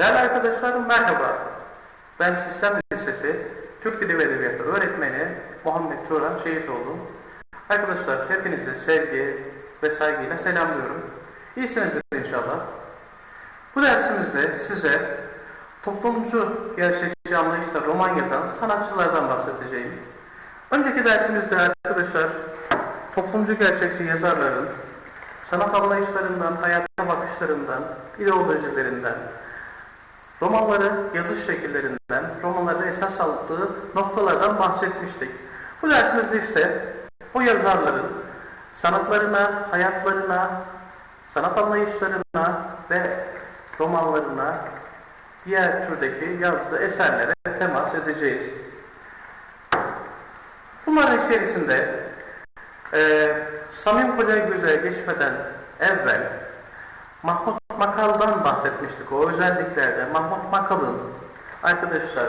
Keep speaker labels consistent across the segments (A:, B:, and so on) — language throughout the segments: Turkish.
A: Değerli arkadaşlar merhaba. Ben Sistem Lisesi Türk Dili ve Edebiyatı öğretmeni Muhammed Turan Şehitoğlu. Arkadaşlar hepinizi sevgi ve saygıyla selamlıyorum. İyisinizdir inşallah. Bu dersimizde size toplumcu gerçekçi anlayışla roman yazan sanatçılardan bahsedeceğim. Önceki dersimizde arkadaşlar toplumcu gerçekçi yazarların sanat anlayışlarından, hayata bakışlarından, ideolojilerinden, romanları yazış şekillerinden, romanlarda esas aldığı noktalardan bahsetmiştik. Bu dersimizde ise o yazarların sanatlarına, hayatlarına, sanat anlayışlarına ve romanlarına, diğer türdeki yazdığı eserlere temas edeceğiz. Bunların içerisinde e, Samim Kocagöz'e geçmeden evvel Mahmut Makal'dan bahsetmiştik o özelliklerde. Mahmut Makal'ın arkadaşlar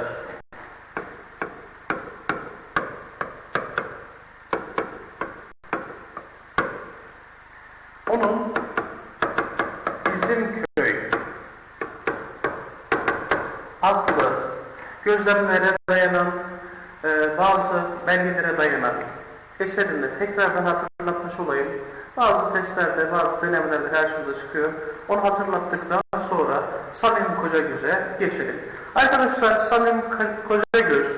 A: onun bizim köy adlı gözlemlere dayanan e, bazı belgelere dayanan eserinde tekrardan hatırlatmış olayım. Bazı testlerde, bazı denemelerde karşımıza çıkıyor. Onu hatırlattıktan sonra Samim Kocagöz'e geçelim. Arkadaşlar Samim Kocagöz,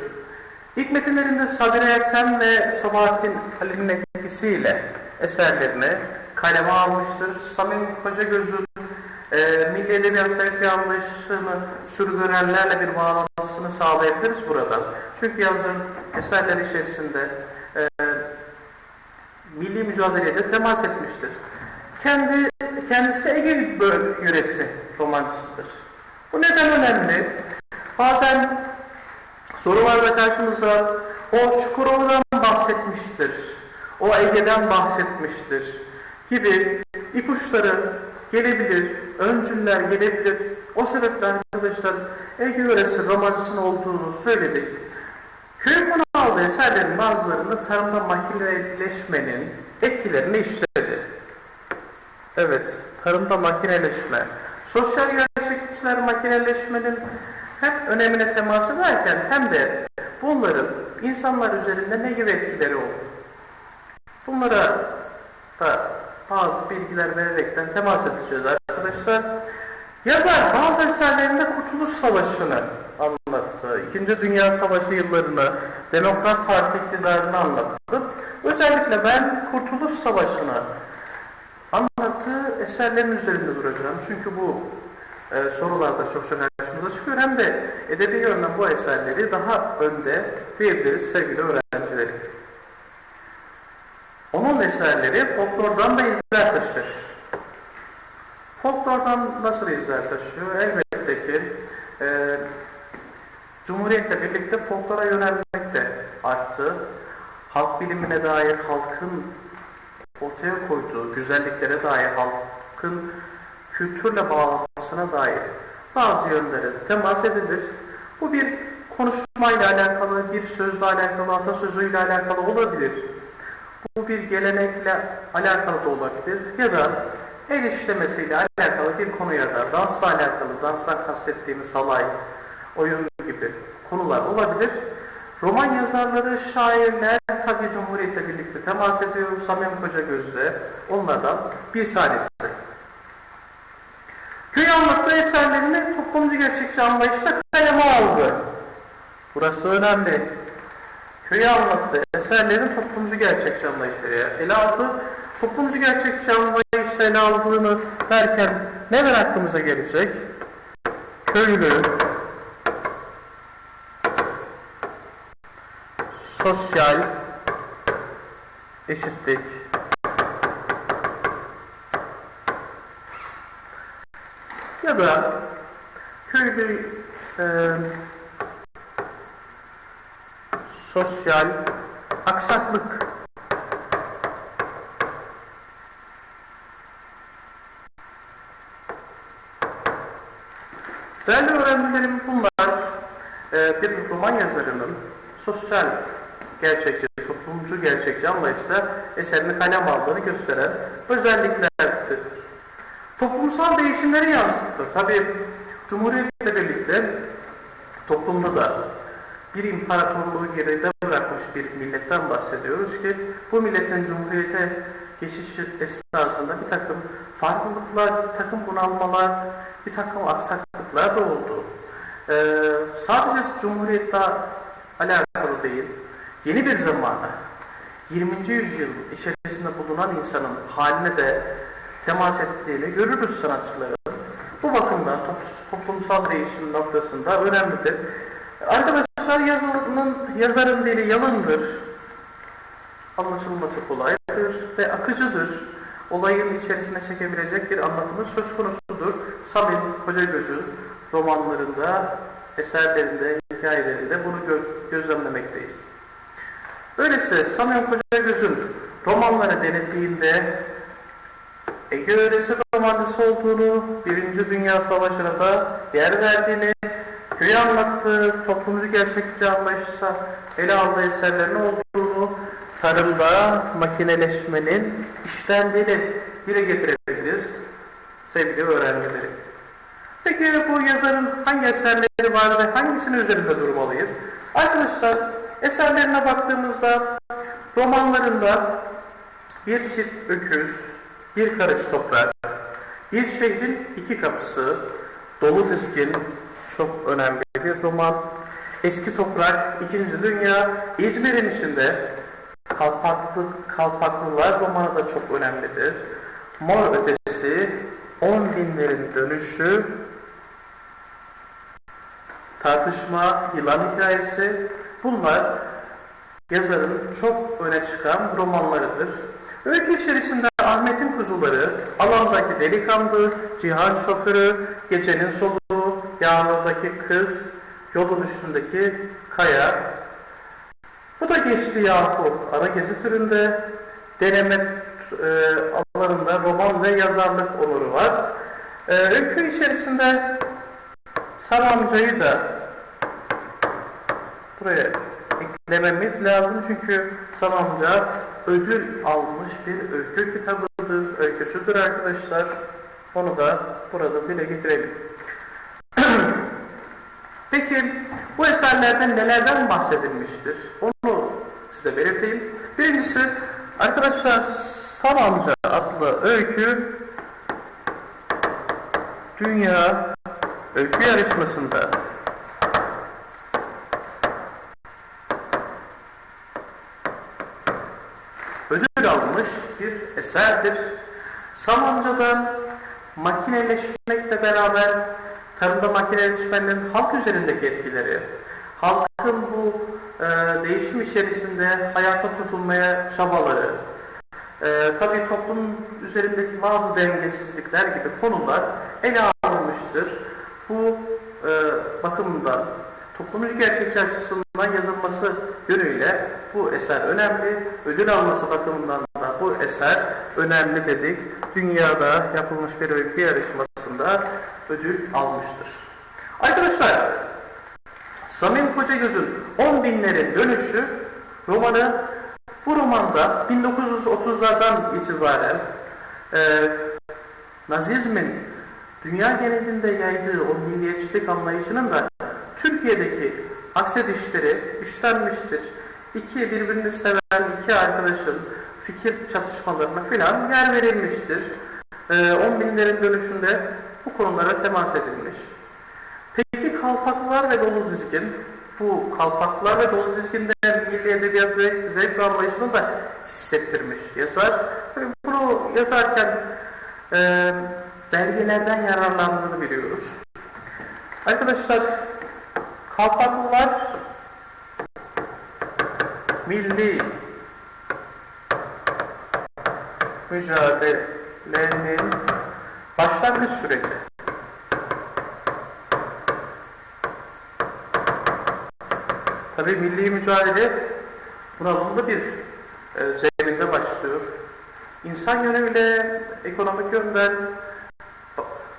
A: ilk metinlerinde Sabire Ertem ve Sabahattin Ali'nin etkisiyle eserlerini kaleme almıştır. Samim Kocagöz'ün e, milli edebiyat sevki anlayışını sürdürenlerle bir bağlantısını sağlayabiliriz buradan. Çünkü yazın eserler içerisinde e, milli mücadeleye de temas etmiştir. Kendi kendisi Ege yöresi romancısıdır. Bu neden önemli? Bazen sorularda karşımıza o Çukurova'dan bahsetmiştir, o Ege'den bahsetmiştir gibi ipuçları gelebilir, öncüller gelebilir. O sebeple arkadaşlar Ege yöresi romancısının olduğunu söyledik. Köy konu aldığı eserlerin bazılarında tarımda makineleşmenin etkilerini işledi. Evet, tarımda makineleşme. Sosyal gerçekçiler makineleşmenin hem önemine temas ederken hem de bunların insanlar üzerinde ne gibi etkileri oldu. Bunlara da bazı bilgiler vererekten temas edeceğiz arkadaşlar. Yazar bazı eserlerinde Kurtuluş Savaşı'nı anlattı. İkinci Dünya Savaşı yıllarını, Demokrat Parti iktidarını anlattı. Özellikle ben Kurtuluş Savaşı'nı anlattığı eserlerin üzerinde duracağım. Çünkü bu e, sorularda çok çok karşımıza çıkıyor. Hem de edebi yönden bu eserleri daha önde diyebiliriz sevgili öğrencilerim. Onun eserleri folklordan da izler taşır. Folklordan nasıl izler taşıyor? Elbette ki e, Cumhuriyetle birlikte folklora yönelmek de arttı. Halk bilimine dair halkın ortaya koyduğu güzelliklere dair halkın kültürle bağlantısına dair bazı yönlere temas edilir. Bu bir konuşmayla alakalı, bir sözle alakalı, atasözüyle alakalı olabilir. Bu bir gelenekle alakalı da olabilir ya da el işlemesiyle alakalı bir konuya da dansla alakalı, danstan kastettiğimiz halay, oyun gibi konular olabilir. Roman yazarları, şairler tabi Cumhuriyet'le birlikte temas ediyor. Samim Kocagöz'le onlardan bir tanesi. Köy anlattığı eserlerini toplumcu gerçekçi anlayışla kaleme aldı. Burası önemli. Köyü anlattığı eserlerin toplumcu gerçekçi anlayışıyla ele aldı. Toplumcu gerçekçi anlayışla ele aldığını derken neler aklımıza gelecek? Köylü, sosyal eşitlik, ya da köylü e, sosyal aksaklık. Değerli öğrencilerim bunlar e, bir roman yazarının sosyal gerçekçi, toplumcu gerçekçi anlayışla eserini kalem aldığını gösteren özelliklerdir. Toplumsal değişimleri yansıttı. Tabi Cumhuriyetle birlikte toplumda da bir imparatorluğu geride bırakmış bir milletten bahsediyoruz ki bu milletin Cumhuriyete geçişi esnasında bir takım farklılıklar, bir takım bunalmalar, bir takım aksaklıklar da oldu. Ee, sadece Cumhuriyet'te alakalı değil, yeni bir zamana, 20. yüzyıl içerisinde bulunan insanın haline de temas ettiğini görürüz sanatçıların. Bu bakımdan top- toplumsal değişim noktasında önemlidir. Arkadaşlar yazarının, yazarın dili yalındır. Anlaşılması kolaydır ve akıcıdır. Olayın içerisine çekebilecek bir anlatımı söz konusudur. Samim Kocagöz'ün romanlarında, eserlerinde, hikayelerinde bunu gö- gözlemlemekteyiz. Öyleyse Samim Kocagöz'ün romanları denildiğinde Ege öğresi romancısı olduğunu, Birinci Dünya Savaşı'na da yer verdiğini, köy anlattığı, toplumcu gerçekçi anlayışsa ele aldığı eserlerin olduğunu, tarımda makineleşmenin işlendiğini dile getirebiliriz sevgili öğrencilerim. Peki bu yazarın hangi eserleri var ve hangisinin üzerinde durmalıyız? Arkadaşlar eserlerine baktığımızda romanlarında bir çift öküz, bir karış toprak, bir şehrin iki kapısı, dolu dizgin, çok önemli bir roman, eski toprak, ikinci dünya, İzmir'in içinde. Kalpaklı, Kalpaklılar romanı da çok önemlidir. Mor ötesi, on binlerin dönüşü, tartışma, yılan hikayesi, bunlar yazarın çok öne çıkan romanlarıdır. Öykü içerisinde Ahmet'in kuzuları, alandaki delikanlı, cihan şoförü, gecenin soluğu, yağmurdaki kız, yolun üstündeki kaya. Bu da geçti yahu ara gezi türünde deneme e, alanında roman ve yazarlık onuru var. E, öykü içerisinde Sam amcayı da buraya eklememiz lazım çünkü Sam amca ödül almış bir öykü kitabıdır, öyküsüdür arkadaşlar. Onu da burada dile getirelim. Peki bu eserlerden nelerden bahsedilmiştir? Onu size belirteyim. Birincisi arkadaşlar Sam amca adlı öykü dünya öykü yarışmasında ödül almış bir eserdir. Sam amcadan makineleşmekle beraber tarımda makineleşmenin halk üzerindeki etkileri, halkın bu e, değişim içerisinde hayata tutulmaya çabaları, e, tabii toplum üzerindeki bazı dengesizlikler gibi konular ele alınmıştır. Bu e, bakımdan toplumcu gerçekçi açısından yazılması yönüyle bu eser önemli. Ödül alması bakımından da bu eser önemli dedik. Dünyada yapılmış bir öykü yarışmasında ödül almıştır. Arkadaşlar, Samim Kocagöz'ün 10 binlerin dönüşü romanı bu romanda 1930'lardan itibaren e, Nazizmin dünya genelinde yaydığı o milliyetçilik anlayışının da Türkiye'deki aksedişleri işlenmiştir. İki birbirini seven iki arkadaşın fikir çatışmalarına filan yer verilmiştir. E, 10 binlerin dönüşünde bu konulara temas edilmiş. Peki kalpaklılar ve dolu dizgin, bu kalpaklılar ve dolu dizginden milli edebiyat ve zevk anlayışını da hissettirmiş yazar. Bunu yazarken e, belgelerden yararlandığını biliyoruz. Arkadaşlar, kalpaklılar milli mücadelenin başlangıç süreci. Tabii milli mücadele bunalımlı bir e, zeminde başlıyor. İnsan yönüyle, ekonomik yönden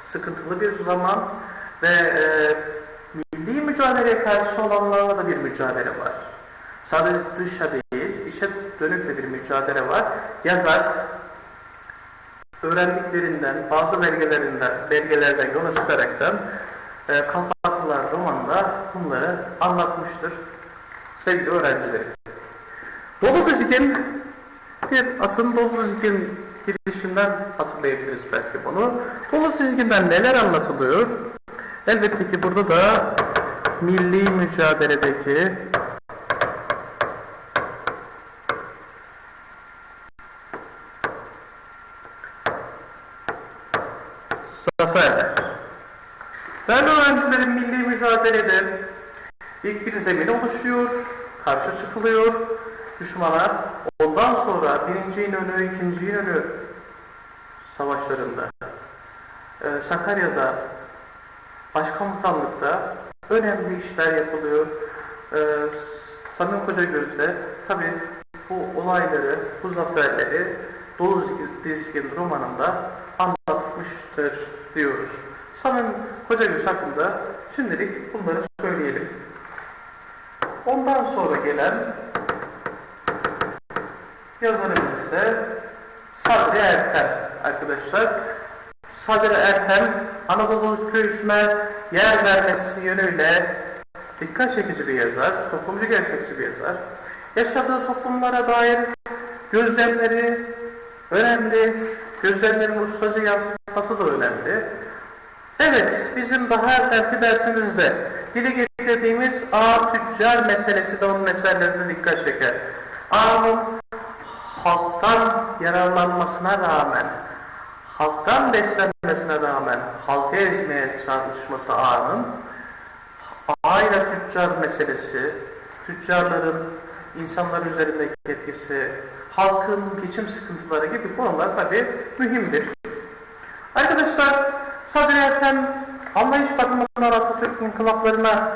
A: sıkıntılı bir zaman ve e, milli mücadeleye karşı olanlarla da bir mücadele var. Sadece dışa değil, içe dönük de bir mücadele var. Yazar öğrendiklerinden, bazı belgelerinden, belgelerden yola çıkaraktan e, Kalpaklılar romanında bunları anlatmıştır sevgili öğrencilerim. Dolu dizgin bir atın dolu dizgin girişinden hatırlayabiliriz belki bunu. Dolu dizginden neler anlatılıyor? Elbette ki burada da milli mücadeledeki zaferler. Değerli öğrencilerin milli mücadelede ilk bir zemin oluşuyor, karşı çıkılıyor düşmana. Ondan sonra birinci İnönü, ikinci İnönü savaşlarında, e, Sakarya'da, başkomutanlıkta önemli işler yapılıyor. E, Samim Kocagöz'de tabi bu olayları, bu zaferleri Dolu Dizgin romanında anlatmıştır diyoruz. Samim Kocagöz hakkında şimdilik bunları söyleyelim. Ondan sonra gelen yazarımız ise Sadri Ertem arkadaşlar. Sadri Ertem Anadolu köysüne yer vermesi yönüyle dikkat çekici bir yazar, toplumcu gerçekçi bir yazar. Yaşadığı toplumlara dair gözlemleri önemli, gözlemlerin ustaca yansıtması da önemli. Evet, bizim daha evvelki dersimizde dile getirdiğimiz ağ tüccar meselesi de onun meselelerine dikkat çeker. Ağın halktan yararlanmasına rağmen, halktan beslenmesine rağmen halka ezmeye çalışması ağanın ağayla tüccar meselesi, tüccarların insanlar üzerindeki etkisi, halkın geçim sıkıntıları gibi konular tabi mühimdir. Sadri Ertem anlayış bakımından Atatürk inkılaplarına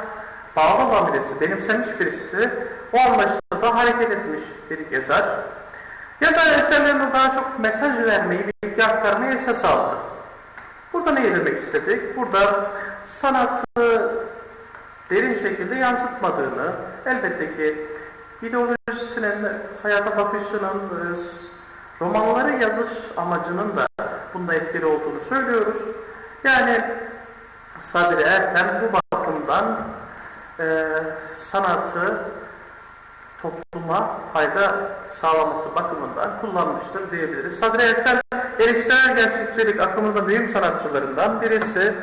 A: bağlı olan birisi, benimsemiş birisi o anlayışla da hareket etmiş bir yazar. Yazar eserlerinde daha çok mesaj vermeyi, bilgi aktarmayı esas aldı. Burada ne demek istedik? Burada sanatı derin şekilde yansıtmadığını, elbette ki ideolojisinin, hayata bakışının, romanları yazış amacının da bunda etkili olduğunu söylüyoruz. Yani Sadri Ertem bu bakımdan e, sanatı topluma fayda sağlaması bakımından kullanmıştır diyebiliriz. Sadri Ertem eleştirel gerçekçilik akımında büyük sanatçılarından birisi.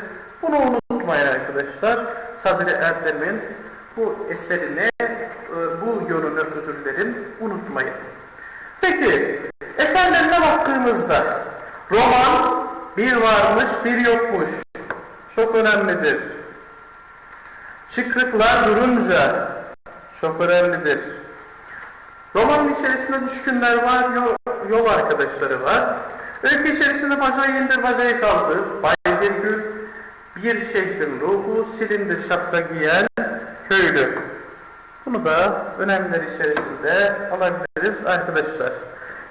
A: Bunu unutmayın arkadaşlar. Sadri Ertem'in bu eserini, e, bu yönünü özür dilerim, unutmayın. Peki, eserlerine baktığımızda roman bir varmış bir yokmuş. Çok önemlidir. Çıkrıklar durunca çok önemlidir. Romanın içerisinde düşkünler var, yol, yol arkadaşları var. Öykü içerisinde bacayı indir, bacayı kaldır. Baygirgül, bir şehrin ruhu, silindir şapka giyen köylü. Bunu da önemliler içerisinde alabiliriz arkadaşlar.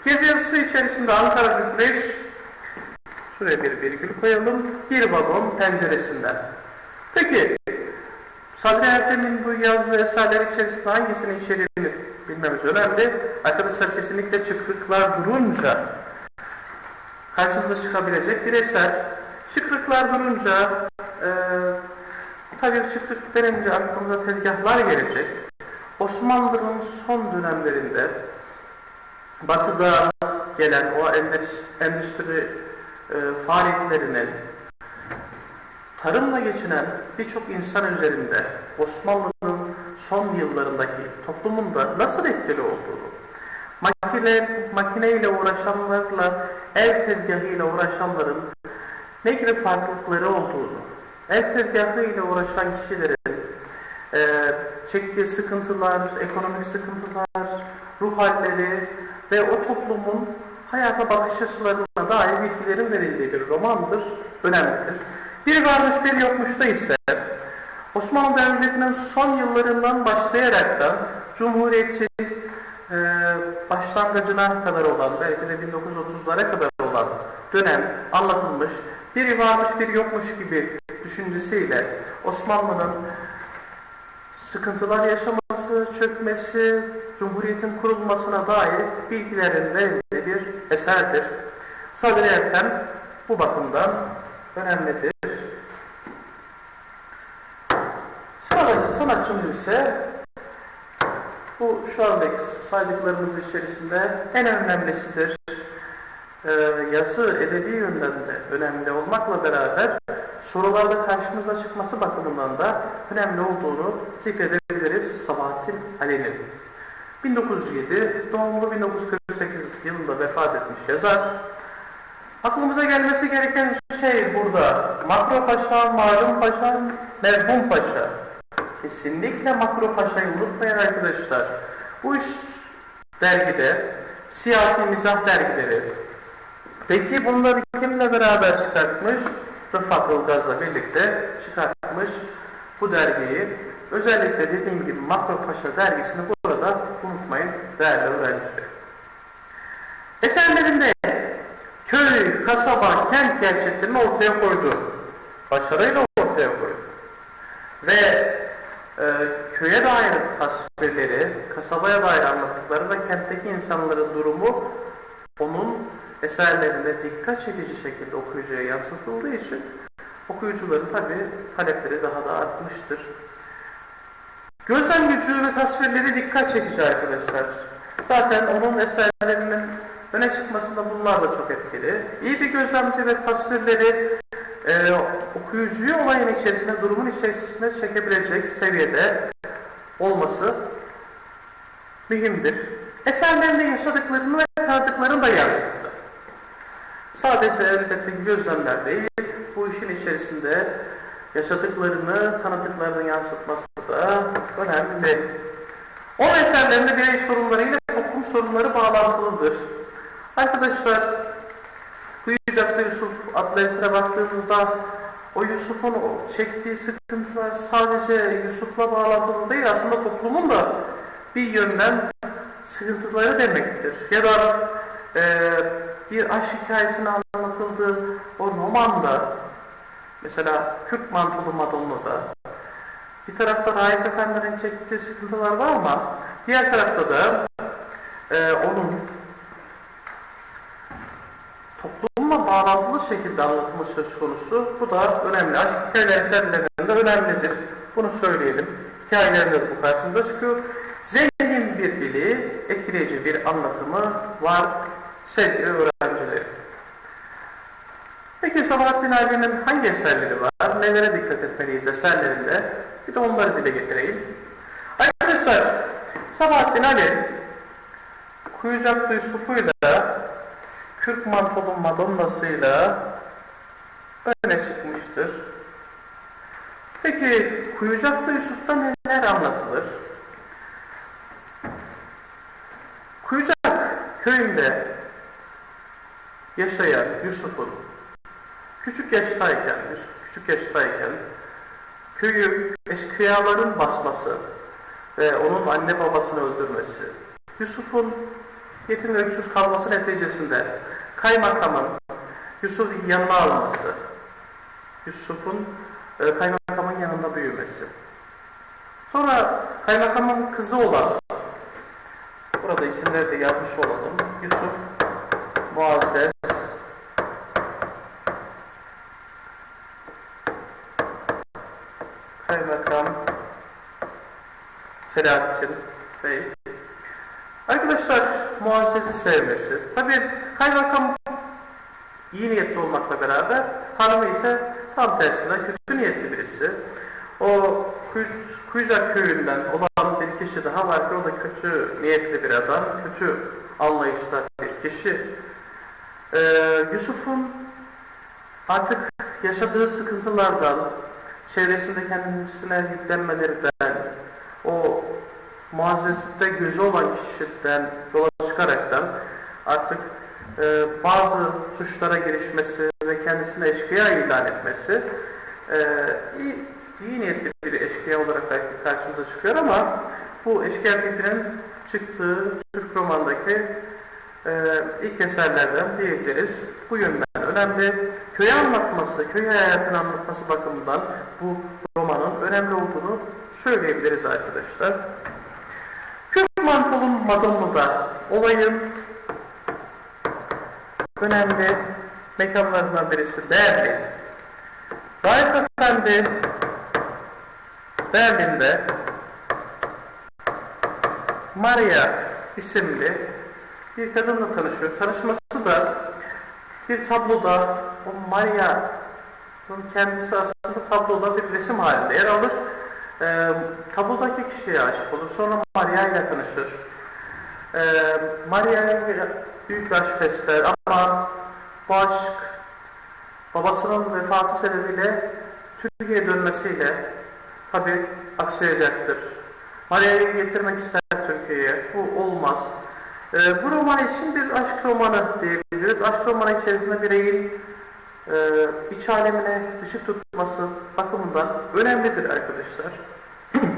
A: Gezi yazısı içerisinde Ankara Bükreş, şuraya bir virgül koyalım, bir vagon penceresinden. Peki, Sadri Ertem'in bu yazdığı eserler içerisinde hangisinin içeriğini bilmemiz önemli. Arkadaşlar kesinlikle çıkrıklar durunca karşımıza çıkabilecek bir eser. Çıkrıklar durunca e, tabii çıkrık denince aklımıza tezgahlar gelecek. Osmanlı'nın son dönemlerinde batıda gelen o endüstri e, tarımla geçinen birçok insan üzerinde Osmanlı'nın son yıllarındaki toplumunda nasıl etkili olduğunu, makine, makineyle uğraşanlarla, el tezgahıyla uğraşanların ne gibi farklılıkları olduğunu, el tezgahıyla uğraşan kişilerin e, çektiği sıkıntılar, ekonomik sıkıntılar, ruh halleri ve o toplumun hayata bakış açılarına dair bilgilerin verildiği bir romandır, önemlidir. Bir varmış bir yokmuşta ise Osmanlı Devleti'nin son yıllarından başlayarak da Cumhuriyetçi e, başlangıcına kadar olan, belki de 1930'lara kadar olan dönem anlatılmış, biri varmış bir yokmuş gibi düşüncesiyle Osmanlı'nın sıkıntılar yaşaması, çökmesi, Cumhuriyet'in kurulmasına dair bilgilerin verildiği bir eserdir. Sadri Ertem bu bakımdan önemlidir. sanatçımız ise bu şu andaki saydıklarımız içerisinde en önemlisidir. Ee, yazı edebi yönden de önemli olmakla beraber sorularda karşımıza çıkması bakımından da önemli olduğunu zikredebiliriz Sabahattin Ali'nin. 1907 doğumlu 1948 yılında vefat etmiş yazar. Aklımıza gelmesi gereken şey burada Makro Paşa, Malum Paşa, Merhum Paşa. Kesinlikle Makro Paşa'yı unutmayın arkadaşlar. Bu üç dergide siyasi mizah dergileri. Peki bunları kimle beraber çıkartmış? Rıfat Ilgaz'la birlikte çıkartmış bu dergiyi. Özellikle dediğim gibi Makro Paşa dergisini burada unutmayın değerli öğrenciler. Eserlerinde köy, kasaba, kent gerçeklerini ortaya koydu. Başarıyla ortaya koydu. Ve e, köye dair tasvirleri, kasabaya dair anlattıkları ve kentteki insanların durumu onun eserlerinde dikkat çekici şekilde okuyucuya yansıtıldığı için okuyucuların tabi talepleri daha da artmıştır. Gözlem gücü ve tasvirleri dikkat çekici arkadaşlar. Zaten onun eserlerinin öne çıkmasında bunlar da çok etkili. İyi bir gözlemci ve tasvirleri e, okuyucuyu olayın içerisine, durumun içerisine çekebilecek seviyede olması mühimdir. Eserlerinde yaşadıklarını ve tanıdıklarını da yansıttı. Sadece elbette gözlemler değil, bu işin içerisinde yaşadıklarını, tanıdıklarını yansıtması da önemli. O eserlerinde birey sorunlarıyla toplum sorunları bağlantılıdır. Arkadaşlar, Kuyucak'ta Yusuf adlı esere baktığımızda o Yusuf'un çektiği sıkıntılar sadece Yusuf'la bağlantılı değil, aslında toplumun da bir yönden sıkıntıları demektir. Ya da e, bir aşk hikayesinin anlatıldığı o romanda, mesela Kürt Mantolu Madonna'da, bir tarafta Raif Efendi'nin çektiği sıkıntılar var ama diğer tarafta da e, onun toplumla bağlantılı şekilde anlatımı söz konusu. Bu da önemli. Aşk hikayeler eserlerinde önemlidir. Bunu söyleyelim. Hikayelerinde bu karşımıza çıkıyor. Zengin bir dili, etkileyici bir anlatımı var sevgili öğrencilerim. Peki Sabahattin Ali'nin hangi eserleri var? Nelere dikkat etmeliyiz eserlerinde? Bir de onları dile getireyim. Arkadaşlar, Sabahattin Ali Kuyucaklı Yusuf'uyla Kürk Mantolu Madonna'sıyla öne çıkmıştır. Peki Kuyucaklı Yusuf'ta neler anlatılır? Kuyucak köyünde yaşayan Yusuf'un küçük yaştayken, küçük yaştayken köyü eşkıyaların basması ve onun anne babasını öldürmesi, Yusuf'un yetim ve öksüz kalması neticesinde kaymakamın Yusuf'un yanına alması, Yusuf'un e, kaymakamın yanında büyümesi. Sonra kaymakamın kızı olan, burada isimleri de yazmış olalım, Yusuf Muazzez Kaymakam Selahattin Bey Arkadaşlar Muazzez'i sevmesi. Tabi kaymakam iyi niyetli olmakla beraber hanımı ise tam tersine kötü niyetli birisi. O Kuy Kuyucak köyünden olan bir kişi daha var ki o da kötü niyetli bir adam, kötü anlayışta bir kişi. Ee, Yusuf'un artık yaşadığı sıkıntılardan, çevresinde kendisine yüklenmelerinden, o muazzezlikte gözü olan kişiden yola çıkaraktan artık e, bazı suçlara girişmesi ve kendisine eşkıya ilan etmesi e, iyi, iyi niyetli bir eşkıya olarak belki karşımıza çıkıyor ama bu eşkıya fikrinin çıktığı Türk romandaki e, ilk eserlerden diyebiliriz. Bu yönden önemli. Köyü anlatması, köy hayatını anlatması bakımından bu romanın önemli olduğunu söyleyebiliriz arkadaşlar. Kürk mantolun Madonna'da olayın önemli mekanlarından birisi değerli. Raif Efendi Berlin'de Maria isimli bir kadınla tanışıyor. Tanışması da bir tabloda o Maria'nın kendisi aslında tabloda bir resim halinde yer alır. Ee, tablodaki kişiye aşık olur. Sonra Maria ile tanışır. Ee, Maria'ya büyük aşk besler ama bu aşk babasının vefatı sebebiyle Türkiye'ye dönmesiyle tabi aksayacaktır. Maria'yı getirmek ister Türkiye'ye. Bu olmaz. Ee, bu roman için bir aşk romanı diyebiliriz. Aşk romanı içerisinde bireyin e, iç alemine ışık tutması bakımından önemlidir arkadaşlar.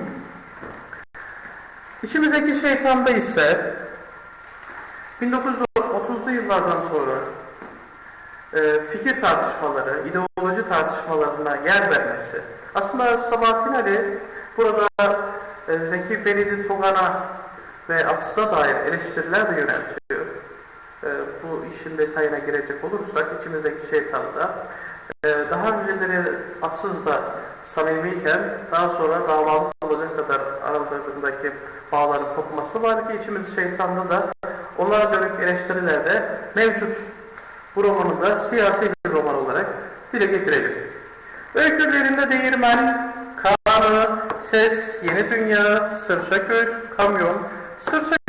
A: İçimizdeki şeytanda ise 1930'lu yıllardan sonra e, fikir tartışmaları, ideoloji tartışmalarına yer vermesi. Aslında Sabahattin Ali burada e, Zeki Belidi Togan'a ve Aslı'na dair eleştiriler de yöneltiyor. İşin detayına girecek olursak içimizdeki şeytanda e, daha önceleri Atsız'da samimiyken daha sonra davalık olacak kadar aralarındaki bağların kopması var ki içimiz şeytanda da onlara dönük eleştiriler de mevcut. Bu romanı da siyasi bir roman olarak dile getirelim. Öykülerinde değirmen, kanı, ses, yeni dünya, sırça köşk, kamyon, sırça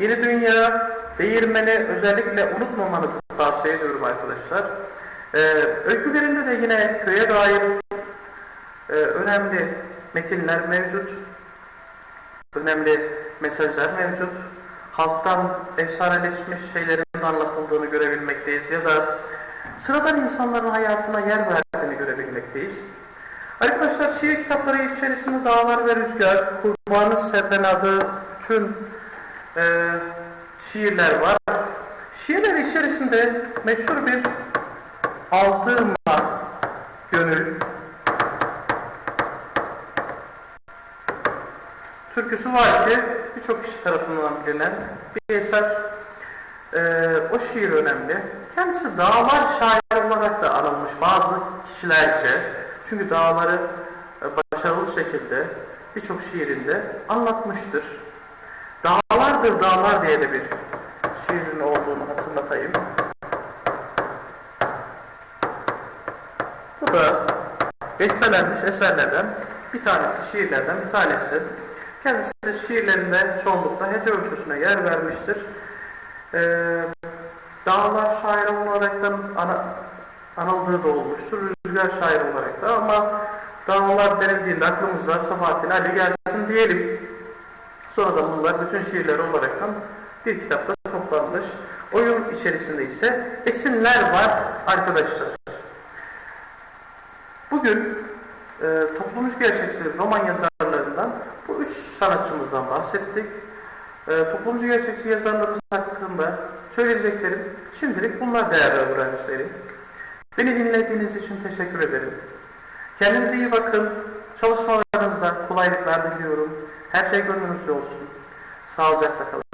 A: yeni dünya, değirmeni özellikle unutmamanızı tavsiye ediyorum arkadaşlar. Ee, öykülerinde de yine köye dair e, önemli metinler mevcut. Önemli mesajlar mevcut. Halktan efsaneleşmiş şeylerin anlatıldığını görebilmekteyiz ya da sıradan insanların hayatına yer verdiğini görebilmekteyiz. Arkadaşlar şiir kitapları içerisinde Dağlar ve Rüzgar, Kurbanı Sepenadı, tüm e, şiirler var. Şiirler içerisinde meşhur bir Aldırma Gönül türküsü var ki birçok kişi tarafından bilinen bir eser. Ee, o şiir önemli. Kendisi dağlar şairi olarak da anılmış bazı kişilerce. Çünkü dağları e, başarılı şekilde birçok şiirinde anlatmıştır. Dağlardır dağlar diye de bir şiirin olduğunu hatırlatayım. Bu da bestelenmiş eserlerden bir tanesi, şiirlerden bir tanesi. Kendisi şiirlerinde çoğunlukla hece ölçüsüne yer vermiştir. Ee, dağlar şair olaraktan ana, anıldığı da olmuştur. Rüzgar şair olarak da ama dağlar denildiğinde aklımıza Sabahattin Ali gelsin diyelim. Sonra da bunlar bütün şiirler olaraktan bir kitapta toplanmış. Oyun içerisinde ise esinler var arkadaşlar. Bugün e, toplumcu gerçekçi roman yazarlarından bu üç sanatçımızdan bahsettik. E, toplumcu gerçekçi yazarlarımız hakkında söyleyeceklerim şimdilik bunlar değerli öğrencilerim. Beni dinlediğiniz için teşekkür ederim. Kendinize iyi bakın. Çalışmalarınızda kolaylıklar diliyorum. Her şey gönlünüzce olsun. Sağlıcakla kalın.